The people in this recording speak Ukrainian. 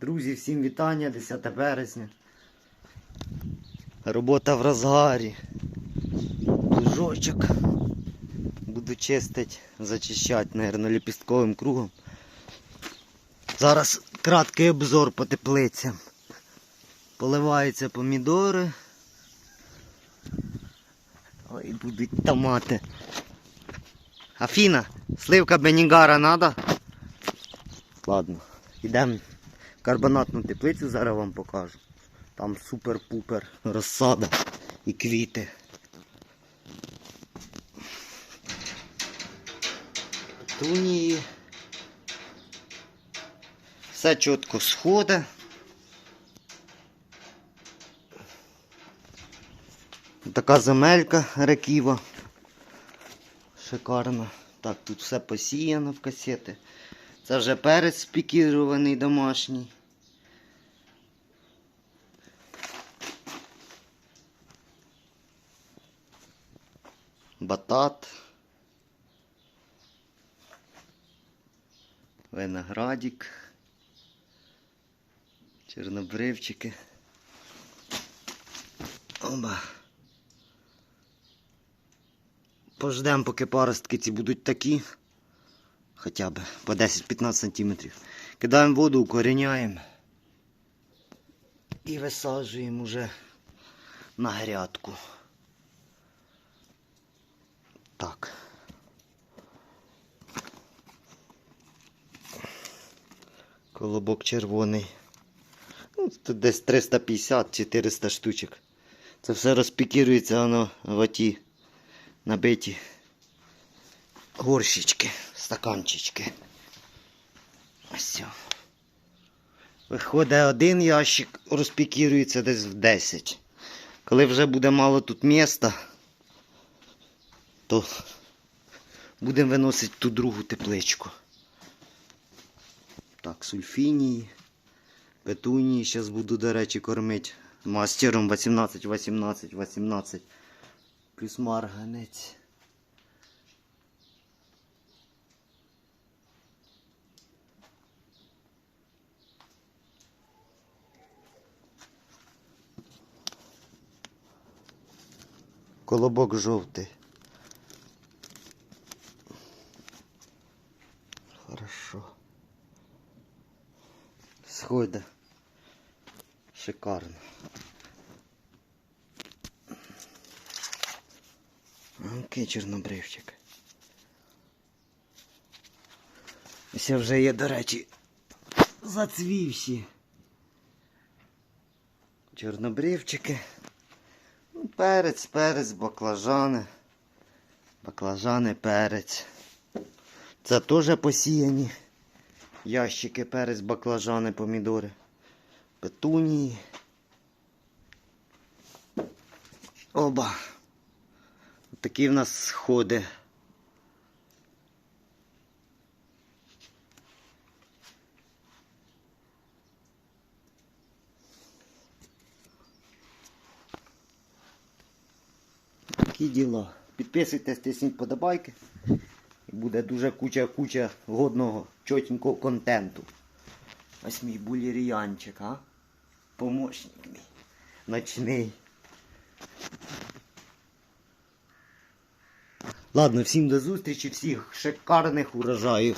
Друзі, всім вітання, 10 березня. Робота в розгарі. Лужочок. Буду чистити, зачищати, мабуть, ліпістковим кругом. Зараз краткий обзор по теплицям. Поливаються помідори. Ой, будуть томати. Афіна, сливка Бенігара надо? Ладно, йдемо карбонатну теплицю, зараз вам покажу. Там супер-пупер розсада і квіти. Тунії. Все чітко сходить. Така земелька реківа. Шикарна. Так, тут все посіяно в касети. Це вже перець спікірований домашній. Батат. Виноградик. Чорнобривчики. Оба. Пождемо, поки паростки ці будуть такі. Хоча б по 10-15 сантиметрів. Кидаємо воду, укоріняємо. І висаджуємо вже на грядку. Так. Колобок червоний. Ну, тут десь 350-400 штучок. Це все розпікірується воно в оті набиті горщички, стаканчички. Ось. Виходить один ящик, розпікірується десь в 10. Коли вже буде мало тут міста, то будемо виносити ту другу тепличку. Так, сульфінії, петунії. Зараз буду, до речі, кормити мастером 18, 18, 18. Плюс марганець. Колобок жовтий. Хорошо. Сходи. Шикарно. Окей, чорнобривчик. Ось вже є, до речі, зацвівші. Чорнобривчики. Перець, перець, баклажани. Баклажани, перець. Це теж посіяні. Ящики, перець, баклажани, помідори. Петунії. Оба. Такі в нас сходи. Такі діла. Підписуйтесь, тисніть подобайки. І буде дуже куча-куча годного, чотенького контенту. Ось мій буліріянчик, а? Помощник мій. Ночний. Ладно, всім до зустрічі, всіх шикарних урожаїв.